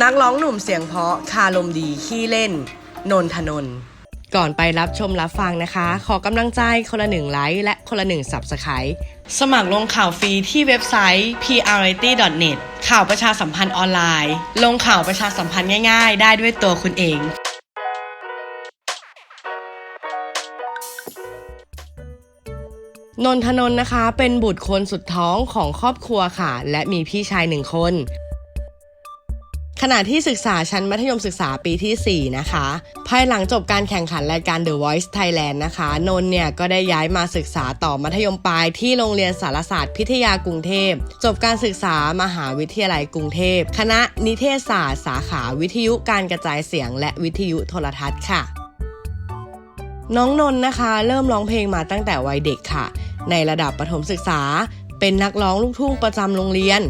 นักร้องหนุ่มเสียงเพราะคารมดีขี้เล่น นนทนนท์ก่อนไปรับชมรับฟังนะคะ ขอกำลังใจคนละหนึ่งไลค์และคนละหนึ่งสับสไครสมัครลงข่าวฟรีที่เว็บไซต์ prrity.net ข่าวประชาสัมพันธ์ออนไลน์ ลงข่าวประชาสัมพันธ์ง่าย ๆ ได้ด้วยตัวคุณเองนนทนนท์นะคะ เป็นบุตรคนสุดท้องของครอบครัวค่ะ และมีพี่ชายหนึ่งคน ขณะที่ศึกษาชั้นมัธยมศึกษาปีที่ 4 นะคะ ภายหลังจบการแข่งขันรายการ The Voice Thailand นะคะ นนท์เนี่ยก็ได้ย้ายมาศึกษาต่อมัธยมปลายที่โรงเรียนสารศาสตร์พิทยากรุงเทพ จบการศึกษามหาวิทยาลัยกรุงเทพ คณะนิเทศศาสตร์สาขาวิทยุการกระจายเสียง และวิทยุโทรทัศน์ค่ะ น้องนนท์นะคะ เริ่มร้องเพลงมาตั้งแต่วัยเด็กค่ะ ในระดับประถมศึกษา เป็นนักร้องลูกทุ่งประจำโรงเรียน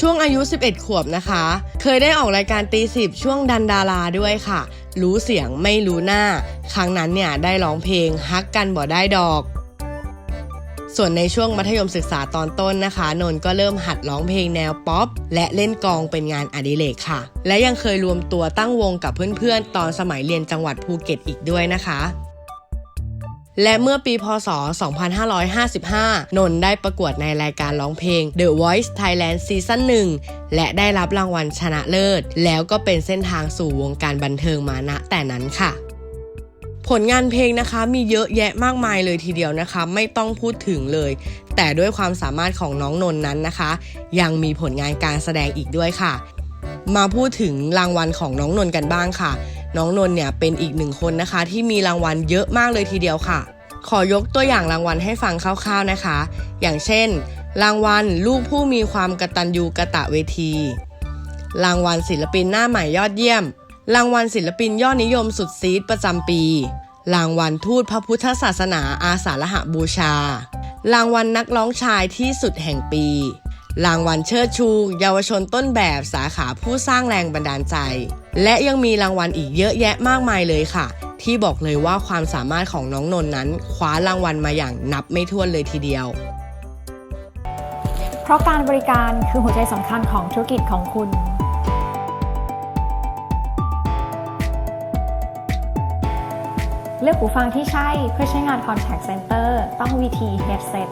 ช่วงอายุ 11 ขวบนะคะ เคยได้ออกรายการตีสิบช่วงดันดาราด้วยค่ะ รู้เสียงไม่รู้หน้า ครั้งนั้นเนี่ยได้ร้องเพลงฮักกันบ่ได้ดอก ส่วนในช่วงมัธยมศึกษาตอนต้นนะคะ นนท์ก็เริ่มหัดร้องเพลงแนวป๊อป และเล่นกองเป็นงานอดิเรกค่ะ และยังเคยรวมตัวตั้งวงกับเพื่อนๆ ตอนสมัยเรียนจังหวัดภูเก็ตอีกด้วยนะคะ และเมื่อปีพศ 2555 นนท์ได้ประกวดในรายการร้องเพลง The Voice Thailand Season 1 และได้รับรางวัลชนะเลิศ แล้วก็เป็นเส้นทางสู่วงการบันเทิงมาณแต่นั้นค่ะ ผลงานเพลงนะคะมีเยอะแยะมากมายเลยทีเดียวนะคะ ไม่ต้องพูดถึงเลย แต่ด้วยความสามารถของน้องนนท์นั้นนะคะ ยังมีผลงานการแสดงอีกด้วยค่ะ มาพูดถึงรางวัลของน้องนนท์กันบ้างค่ะ น้องนนท์เนี่ยเป็นอีกหนึ่งคนนะคะ ที่มีรางวัลเยอะมากเลยทีเดียวค่ะ ขอยกตัวอย่างรางวัลให้ฟังคร่าวๆนะคะ อย่างเช่น รางวัลลูกผู้มีความกตัญญูกะตะเวที รางวัลศิลปินหน้าใหม่ยอดเยี่ยม รางวัลศิลปินยอดนิยมสุดซีดประจำปี รางวัลทูตพระพุทธศาสนาอาสาฬหบูชา รางวัลนักร้องชายที่สุดแห่งปี รางวัลเชิดชู เยาวชนต้นแบบสาขาผู้สร้างแรงบันดาลใจ และยังมีรางวัลอีกเยอะแยะมากมายเลยค่ะ ที่บอกเลยว่าความสามารถของน้องนนท์นั้น คว้ารางวัลมาอย่างนับไม่ถ้วนเลยทีเดียว เพราะการบริการคือหัวใจสำคัญของธุรกิจของคุณเลือกหูฟังที่ใช่เพื่อใช้งาน Contact Center ต้อง VT Headset